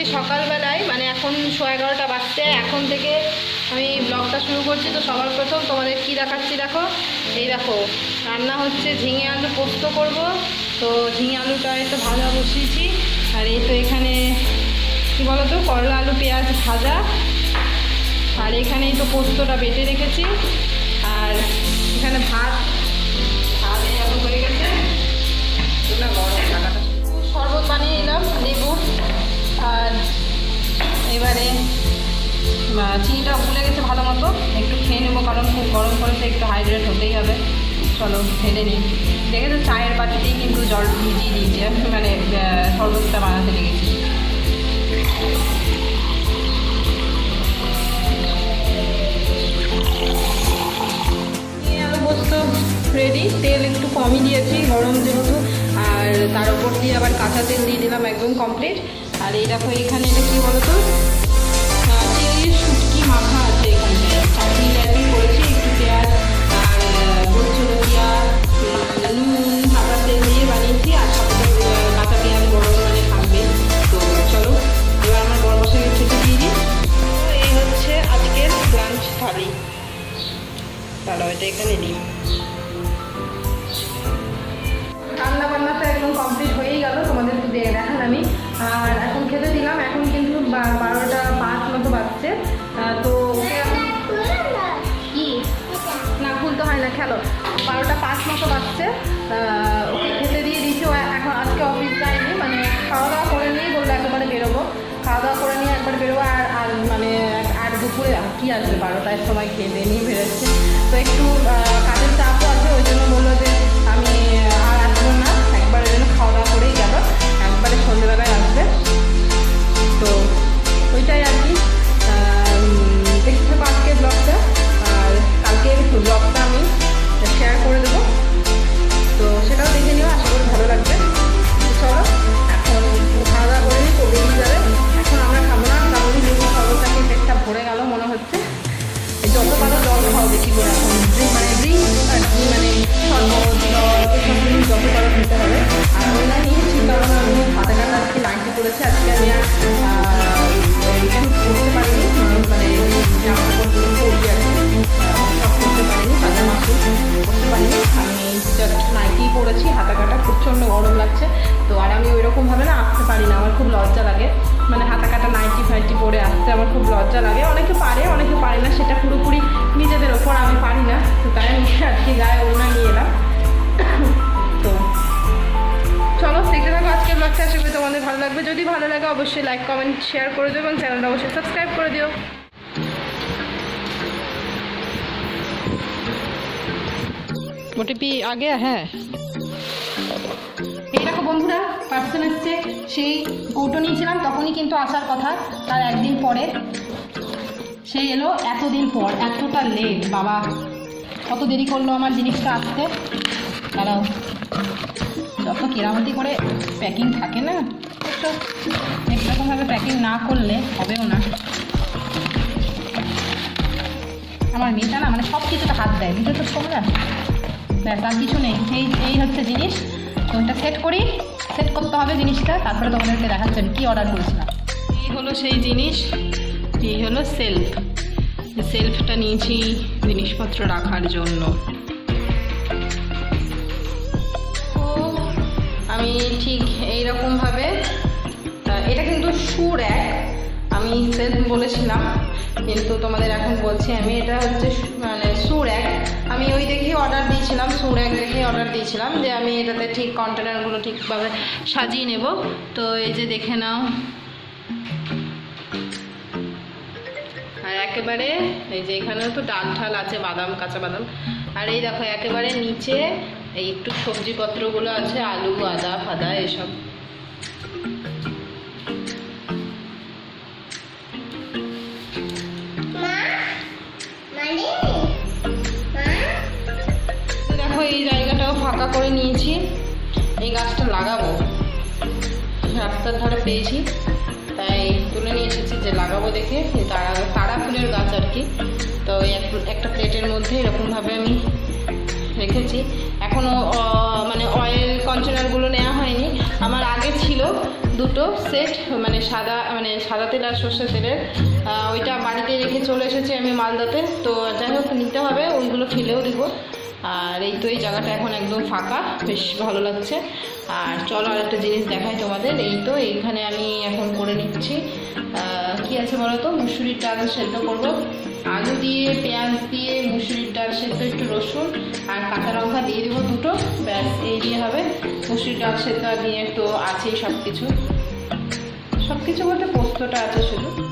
আজকে সকালবেলায় মানে এখন সোয়া এগারোটা বাজছে এখন থেকে আমি ব্লগটা শুরু করছি। তো সবার প্রথম তোমাদের কি দেখাচ্ছি দেখো? এই দেখো, রান্না হচ্ছে ঝিঙে আলু পোস্ত করব। তো ঝিঙে আলুটা একটু ভাজা বসিয়েছি। আর এই তো এখানে, কী বলো তো করলা, আলু, পেঁয়াজ ভাজা। আর এখানেই তো পোস্তটা বেটে রেখেছি। আর এখানে ভাত ভাত এই দেখো হয়ে গেছে। শরবত বানিয়ে নিলাম, লেবু। আর এবারে চিনিটা ভুলে গেছে ভালো মতো। একটু খেয়ে নেব, কারণ খুব গরম করেছে একটু হাইড্রেট হতেই হবে। চলো ঢেলে নিই। দেখেছ, চায়ের বাটিতেই কিন্তু জল ভিজিয়ে দিয়েছি। মানে শরবতটা বানাতে লেগেছি। রেডি তেল একটু কমই দিয়েছি, গরম যেহেতু। আর তার উপর দিয়ে আবার কাঁচা তেল দিয়ে দিলাম একদম কমপ্লিট আর এই দেখো এখানে এটা কী বলো তো তেলের শুটকি মাখা আছে এখানে। চাটনি টাইপের আর গোলচুলকিয়া নুন সাদা তেল দিয়ে বানিয়েছি, আর সাথে কাঁচা বড় থাকবে। তো চলো, এবার আমার বড় বসে খেতে তো এই হচ্ছে আজকের লাঞ্চ থালি। তাহলে এটা এখানে দিই। রান্না বান্না তো একদম কমপ্লিট হয়েই গেল তোমাদের দেখান আমি আর খেলো। বারোটা পাঁচ মতো বাজছে। ওকে খেতে দিয়ে দিয়েছি। ও এখন আজকে অফিস যায়নি। মানে খাওয়া দাওয়া করে নিয়েই বলল, একেবারে বেরোবো। খাওয়া দাওয়া করে নিয়ে একবার বেরোবো আর আর মানে আর দুপুরে কি আসবে? বারোটার সময় খেয়ে দিয়ে নিয়ে বেরোচ্ছে। তো একটু কাজের চাপও আছে, ওই জন্য বলল যে আমি আর আসব না। একবার ওই জন্য খাওয়া দাওয়া করেই গেল। একবারে সন্ধ্যেবেলায় আসবে। তো ওইটাই আর কি। নাইটি আজকে আমি শ্যুট পরেছি হাতা কাটা প্রচণ্ড গরম লাগছে, তো আর আমি ওই রকমভাবে না আসতে পারি না আমার খুব লজ্জা লাগে। মানে হাতা কাটা নাইটি ফাইটি পরে আসতে আমার খুব লজ্জা লাগে। অনেকে পারে অনেকে পারে না, সেটা পুরোপুরি নিজেদের ওপর আমি পারি না, তো তাই আমি আজকে গায়ে ওড়না নিয়ে এলাম। আশা করি তোমাদের ভালো লাগবে। যদি ভালো লাগে অবশ্যই লাইক কমেন্ট শেয়ার করে দিও এবং চ্যানেলটা অবশ্যই সাবস্ক্রাইব করে দিও। ওটিপি আগে হ্যাঁ। এই দেখো বন্ধুরা পার্সেল এসছে সেই কৌটো নিয়েছিলাম তখনই কিন্তু আসার কথা তার একদিন পরে। সে এলো এতদিন পর এতটা লেট বাবা। কত দেরি করল আমার জিনিসটা আসতে। দাঁড়াও। যত কেরামতি করে প্যাকিং থাকে না একটু এরকমভাবে প্যাকিং না করলে হবেও না। আমার মেয়েটা না মানে সব কিছুতে হাত দেয় বুঝেছ তোমরা? ব্যাস, আর কিছু নেই। এই এই হচ্ছে জিনিস। তো এটা সেট করি সেট করতে হবে জিনিসটা, তারপরে তোমাদেরকে দেখাচ্ছি আমি কী অর্ডার করেছিলাম। এই হলো সেই জিনিস, এই হলো সেলফ সেলফটা নিয়েছি জিনিসপত্র রাখার জন্য। আমি ঠিক এই রকমভাবে এটা কিন্তু সুর এক, আমি সেলফ বলেছিলাম, কিন্তু তোমাদের এখন বলছি আমি, এটা হচ্ছে মানে সুর এক। আমি ওই দেখেই অর্ডার দিয়েছিলাম, সুর এক দেখেই অর্ডার দিয়েছিলাম, যে আমি এটাতে ঠিক কন্টেনারগুলো ঠিকভাবে সাজিয়ে নেব। তো এই যে দেখে নাও। আর একেবারে, এই যে এখানেও তো ডাল ঠাল আছে, বাদাম, কাঁচা বাদাম। আর এই দেখো, একেবারে নিচে এই একটু সবজিপত্রগুলো আছে আলু আদা ফাদা এসব। দেখো এই জায়গাটাও ফাঁকা করে নিয়েছি। এই গাছটা লাগাবো। রাস্তার ধারে পেয়েছি। তাই তুলে নিয়ে এসেছি যে লাগাবো দেখে। তারা তারা ফুলের গাছ আর কি। তো একটা প্লেটের মধ্যে এরকমভাবে আমি রেখেছি। এখনও মানে অয়েল কন্টেনারগুলো নেওয়া হয়নি। আমার আগে ছিল দুটো সেট মানে সাদা মানে সাদা তেল আর সর্ষের তেলের। ওইটা বাড়িতে রেখে চলে এসেছি আমি মালদাতে। তো যাই হোক, নিতে হবে, ওইগুলো ফেলেও দেবো। আর এই তো এই জায়গাটা এখন একদম ফাঁকা, বেশ ভালো লাগছে। আর চলো আর একটা জিনিস দেখাই তোমাদের। এই তো এইখানে আমি এখন করে নিচ্ছি। কি আছে বলো তো? মুসুরির ডাল সেদ্ধ করব। আলু দিয়ে, পেঁয়াজ দিয়ে, মুসুরির ডাল সেদ্ধ, একটু রসুন। কাঁচা লঙ্কা দিয়ে দেবো দুটো। ব্যাস, এই দিয়ে হবে। মুসুরি ডাল সেদ্ধ দিয়ে তো আছেই সব কিছু সব কিছু বলতে পোস্তটা আছে শুধু।